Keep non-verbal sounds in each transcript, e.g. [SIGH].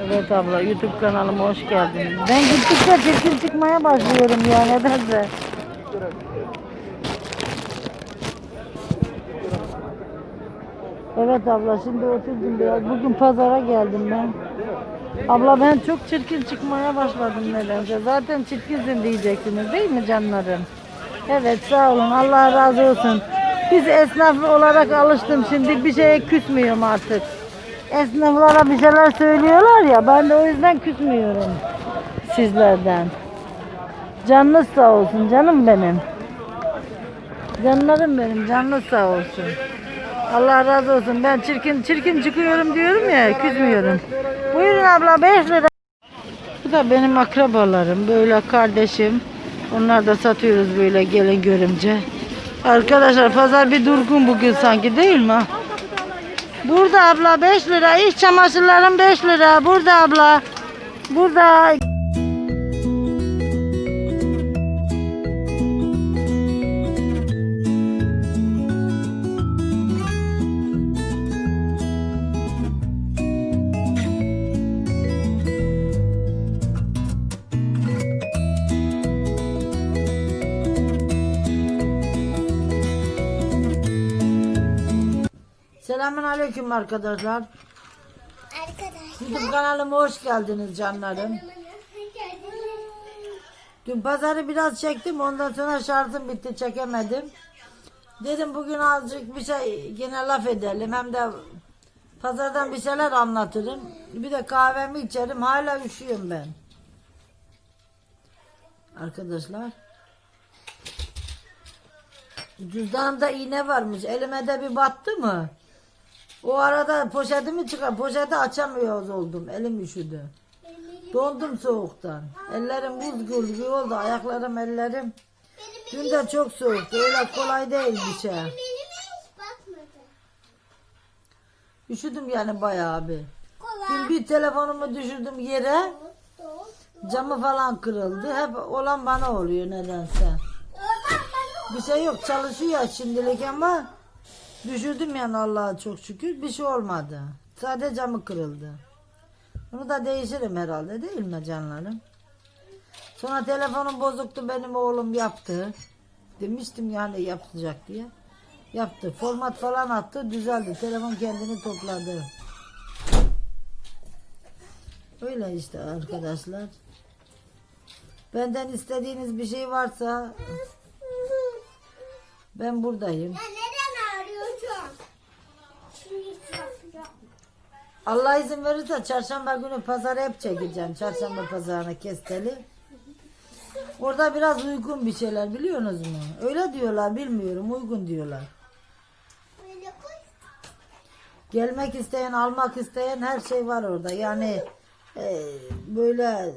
Evet abla YouTube kanalıma hoş geldiniz. Ben gittikçe çirkin çıkmaya başlıyorum ya nedense. Evet abla şimdi oturdum biraz. Bugün pazara geldim ben. Abla ben çok çirkin çıkmaya başladım nedense. Zaten çirkinsin diyeceksiniz değil mi canlarım? Evet sağ olun Allah razı olsun. Biz esnaf olarak alıştım şimdi bir şeye küsmüyorum artık. Esnaflara bir şeyler söylüyorlar ya ben de o yüzden küsmüyorum sizlerden. Canınız sağ olsun canım benim. Canlarım benim canınız sağ olsun. Allah razı olsun. Ben çirkin çirkin çıkıyorum diyorum ya küsmüyorum. Buyurun abla 5 lira. Bu da benim akrabalarım. Böyle kardeşim. Onlar da satıyoruz böyle gelin görümce. Arkadaşlar pazar bir durgun bugün sanki değil mi? Burada abla 5 lira. İç çamaşırlarım 5 lira. Burada abla. Burada. Selamun aleyküm arkadaşlar. Arkadaşlar. YouTube kanalıma hoş geldiniz canlarım. Dün pazarı biraz çektim ondan sonra şarjım bitti çekemedim. Dedim bugün azıcık bir şey yine laf edelim hem de pazardan bir şeyler anlatırım. Bir de kahvemi içerim hala üşüyorum ben. Arkadaşlar. Cüzdanımda iğne varmış. Elime de bir battı mı? O arada poşetimi çıkar. Poşeti açamıyoruz oldum. Elim üşüdü. Dondum soğuktan. Ellerim buz gibi oldu. Ayaklarım, ellerim. Dün de çok soğuktu. Öyle kolay değil bir şey. Üşüdüm yani bayağı. Kolay. Dün bir telefonumu düşürdüm yere. Camı falan kırıldı. Hep olan bana oluyor nedense. Bir şey yok çalışıyor şimdilik ama düşürdüm yani Allah'a çok şükür bir şey olmadı. Sadece camı kırıldı. Bunu da değişirim herhalde değil mi canlarım? Sonra telefonum bozuktu benim oğlum yaptı. Demiştim yani yapacak diye. Yaptı. Format falan attı düzeldi. Telefon kendini topladı. Öyle işte arkadaşlar. Benden istediğiniz bir şey varsa ben buradayım. Ya neden ağrıyorsun? Şimdi yapacağım. Allah izin verirse çarşamba günü pazarı hep çekeceğim. Çarşamba pazarına kesteli. Orada biraz uygun bir şeyler biliyorsunuz mu? Öyle diyorlar bilmiyorum uygun diyorlar. Gelmek isteyen almak isteyen her şey var orada. Yani e, böyle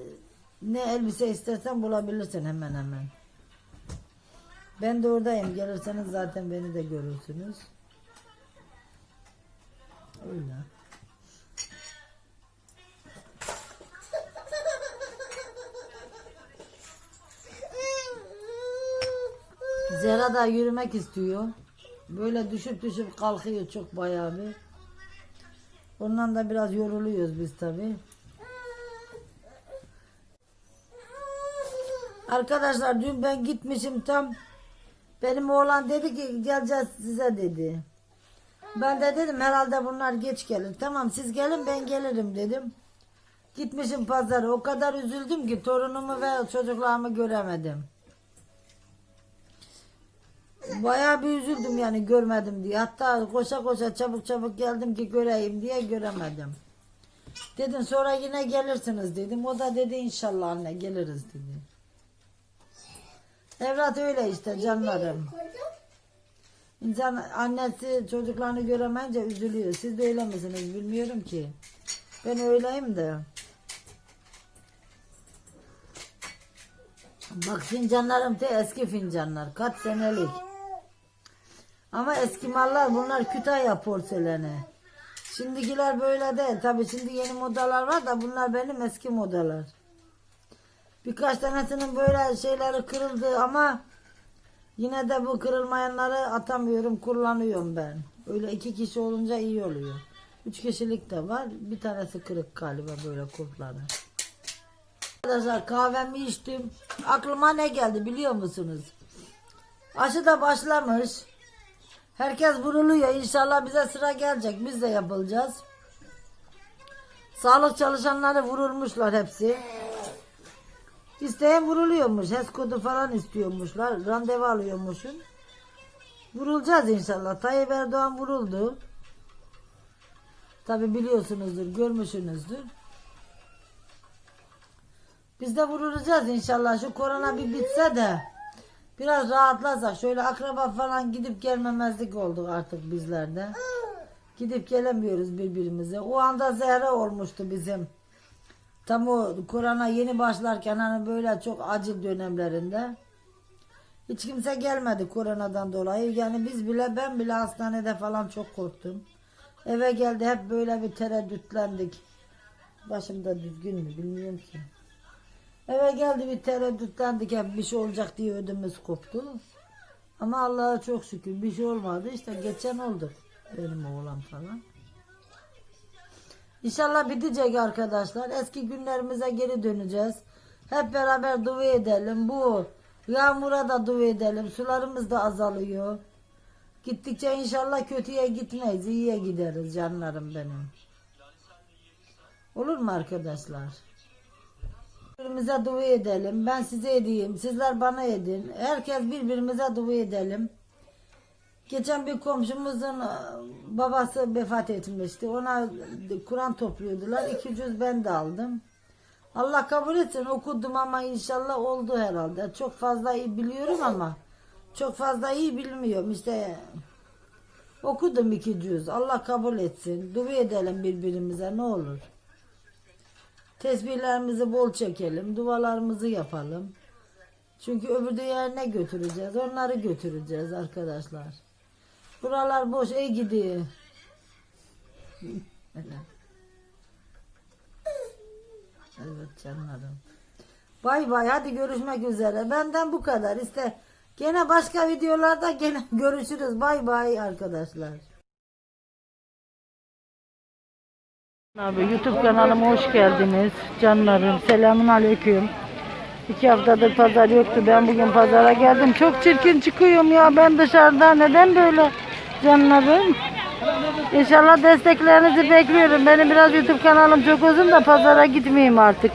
ne elbise istersen bulabilirsin hemen hemen. Ben de oradayım. Gelirseniz zaten beni de görürsünüz. Öyle. Zehra da yürümek istiyor. Böyle düşüp düşüp kalkıyor çok bayağı bir. Ondan da biraz yoruluyoruz biz tabi. Arkadaşlar dün ben gitmişim tam. Benim oğlan dedi ki geleceğiz size dedi. Ben de dedim herhalde bunlar geç gelir. Tamam siz gelin ben gelirim dedim. Gitmişim pazara. O kadar üzüldüm ki torunumu ve çocuklarımı göremedim. Bayağı bir üzüldüm yani görmedim diye. Hatta koşa koşa çabuk çabuk geldim ki göreyim diye göremedim. Dedim sonra yine gelirsiniz dedim. O da dedi inşallah anne geliriz dedi. Evlat öyle işte canlarım. İnsan annesi çocuklarını göremeyince üzülüyor. Siz de öyle misiniz bilmiyorum ki. Ben öyleyim de. Bak fincanlarım te eski fincanlar. Kaç senelik. Ama eski mallar bunlar Kütahya porseleni. Şimdikiler böyle değil. Tabii şimdi yeni modalar var da bunlar benim eski modalar. Birkaç tanesinin böyle şeyleri kırıldı ama yine de bu kırılmayanları atamıyorum, kullanıyorum ben. Öyle iki kişi olunca iyi oluyor. Üç kişilik de var. Bir tanesi kırık galiba böyle kulpları. Arkadaşlar kahvemi içtim. Aklıma ne geldi biliyor musunuz? Aşı da başlamış. Herkes vuruluyor. İnşallah bize sıra gelecek. Biz de yapılacağız. Sağlık çalışanları vurulmuşlar hepsi. İsteyen vuruluyormuş. HES kodu falan istiyormuşlar. Randevu alıyormuşsun. Vurulacağız inşallah. Tayyip Erdoğan vuruldu. Tabi biliyorsunuzdur, görmüşsünüzdür. Biz de vurulacağız inşallah. Şu korona bir bitse de biraz rahatlasak. Şöyle akraba falan gidip gelmemezlik olduk artık bizlerde. Gidip gelemiyoruz birbirimize. O anda zehre olmuştu bizim. Tam o korona yeni başlarken hani böyle çok acil dönemlerinde. Hiç kimse gelmedi koronadan dolayı. Yani biz bile ben bile hastanede falan çok korktum. Eve geldi hep böyle bir tereddütlendik. Başımda düzgün mü bilmiyorum ki. Eve geldi bir tereddütlendik hep bir şey olacak diye ödümüz koptu. Ama Allah'a çok şükür bir şey olmadı. İşte geçen oldu benim oğlan falan. İnşallah bitecek arkadaşlar. Eski günlerimize geri döneceğiz. Hep beraber dua edelim. Bu yağmura da dua edelim. Sularımız da azalıyor. Gittikçe inşallah kötüye gitmeyiz. iyiye gideriz canlarım benim. Olur mu arkadaşlar? Birbirimize dua edelim. Ben size edeyim. Sizler bana edin. Herkes birbirimize dua edelim. Geçen bir komşumuzun e, babası vefat etmişti. Ona Kur'an topluyordular. İki cüz ben de aldım. Allah kabul etsin okudum ama inşallah oldu herhalde. Çok fazla iyi biliyorum ama çok fazla iyi bilmiyorum. İşte okudum iki cüz. Allah kabul etsin. Dua edelim birbirimize ne olur. Tesbihlerimizi bol çekelim. Dualarımızı yapalım. Çünkü öbür dünyaya ne götüreceğiz? Onları götüreceğiz arkadaşlar. Buralar boş. Ey gidi. Evet canlarım. Bay bay hadi görüşmek üzere. Benden bu kadar. İşte gene başka videolarda gene [LAUGHS] görüşürüz. Bay bay arkadaşlar. Abi YouTube kanalıma hoş geldiniz. Canlarım selamun aleyküm. İki haftadır pazar yoktu. Ben bugün pazara geldim. Çok çirkin çıkıyorum ya ben dışarıda. Neden böyle canlarım? İnşallah desteklerinizi bekliyorum. Benim biraz YouTube kanalım çok uzun da pazara gitmeyeyim artık.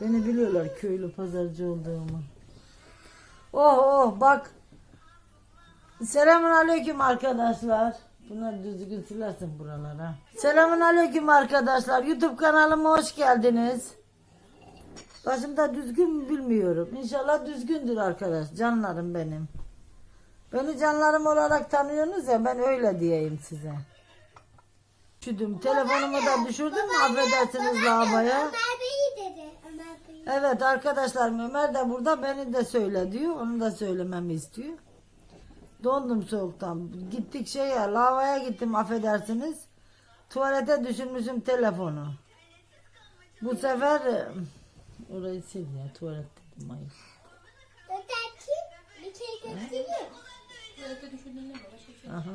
Beni biliyorlar köylü pazarcı olduğumu. Oh oh bak. Selamun aleyküm arkadaşlar. Bunlar düzgün silersin buralara. Selamun aleyküm arkadaşlar. YouTube kanalıma hoş geldiniz. Başımda düzgün bilmiyorum. İnşallah düzgündür arkadaş. Canlarım benim. Beni canlarım olarak tanıyorsunuz ya ben öyle diyeyim size. Düşürdüm. Telefonumu da düşürdüm mü affedersiniz lavaboya. Ömer Bey dedi. Ömer Bey. Evet arkadaşlar Ömer de burada beni de söyle diyor. Onu da söylememi istiyor. Dondum soğuktan. Gittik şeye lavaya gittim affedersiniz. Tuvalete düşürmüşüm telefonu. Bu sefer orayı sil ya tuvalet dedim hayır. Bir kere. Aha.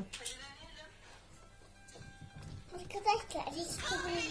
Arkadaşlar işte böyle.